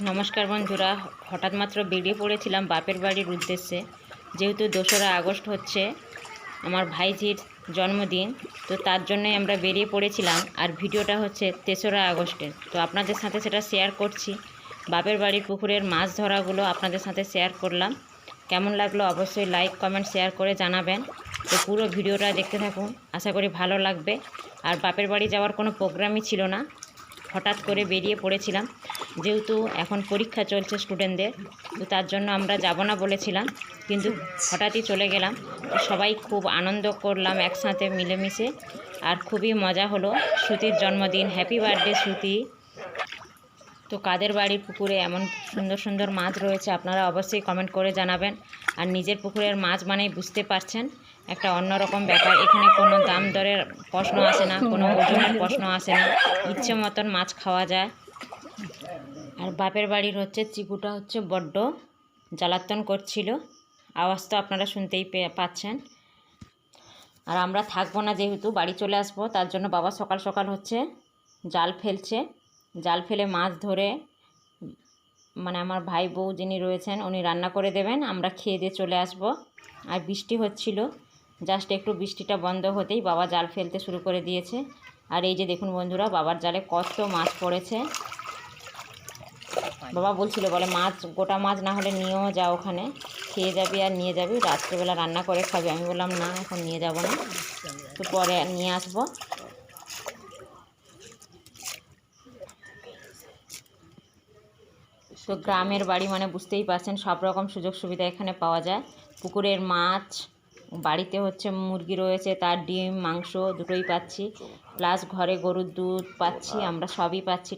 নমস্কার বন্ধুরা, হঠাৎ মাত্র বেরিয়ে পড়েছিলাম বাপের বাড়ির উদ্দেশ্যে। যেহেতু দোসরা আগস্ট হচ্ছে, আমার ভাইঝির জন্মদিন, তো তার জন্যই আমরা বেরিয়ে পড়েছিলাম। আর ভিডিওটা হচ্ছে তেসরা আগস্টের। তো আপনাদের সাথে সেটা শেয়ার করছি। বাপের বাড়ির পুকুরের মাছ ধরাগুলো আপনাদের সাথে শেয়ার করলাম। কেমন লাগল অবশ্যই লাইক কমেন্ট শেয়ার করে জানাবেন। তো পুরো ভিডিওটা দেখতে থাকুন, আশা করি ভালো লাগবে। আর বাপের বাড়ি যাওয়ার কোনো প্রোগ্রামই ছিল না। হঠাৎ করে বেরিয়ে পড়েছিলাম। যেহেতু এখন পরীক্ষা চলছে স্টুডেন্টদের তো তার জন্য আমরা যাব না বলেছিলাম, কিন্তু হঠাৎই চলে গেলাম। সবাই খুব আনন্দ করলাম একসাথে মিলেমিশে, আর খুবই মজা হলো শ্রুতির জন্মদিন। Happy birthday Shruti. তো কাদের বাড়ির পুকুরে এমন সুন্দর সুন্দর মাছ রয়েছে আপনারা অবশ্যই কমেন্ট করে জানাবেন। আর নিজের পুকুরের মাছ মানেই বুঝতে পারছেন, একটা অন্যরকম ব্যাপার। এখানে কোনো দাম দরের প্রশ্ন আসে না, কোনো ওজনের প্রশ্ন আসে না। ইচ্ছে মতন মাছ খাওয়া যায়। আর বাপের বাড়ির হচ্ছে চিকুটা হচ্ছে বড্ড জ্বালাতন করছিল। আওয়াজ তো আপনারা শুনতেই পাচ্ছেন। আর আমরা থাকব না যেহেতু, বাড়ি চলে আসব, তার জন্য বাবা সকাল সকাল হচ্ছে জাল ফেলছে। জাল ফেলে মাছ ধরে মানে আমার ভাই বউ যিনি রয়েছেন, উনি রান্না করে দেবেন, আমরা খেয়ে দিয়ে চলে আসব। আর বৃষ্টি হচ্ছিল, জাস্ট একটু বৃষ্টিটা বন্ধ হতেই বাবা জাল ফেলতে শুরু করে দিয়েছে। আর এই যে দেখুন বন্ধুরা, বাবার জালে কত মাছ পড়েছে। বাবা বলছিল, বলে, মাছ, গোটা মাছ না হলে নিয়েও যা ওখানে। খেয়ে যাবি আর নিয়ে যাবি, রাত্রেবেলা রান্না করে খাবি। আমি বললাম, না, এখন নিয়ে যাব না। তো পরে নিয়ে আসব। তো গ্রামের বাড়ি মানে বুঝতেই পারছেন, সব রকম সুযোগ সুবিধা এখানে পাওয়া যায়। পুকুরের মাছ, বাড়িতে হচ্ছে মুরগি রয়েছে, তার ডিম, মাংস দুটোই পাচ্ছি। প্লাস ঘরে গরুর দুধ পাচ্ছি, আমরা সবই পাচ্ছি।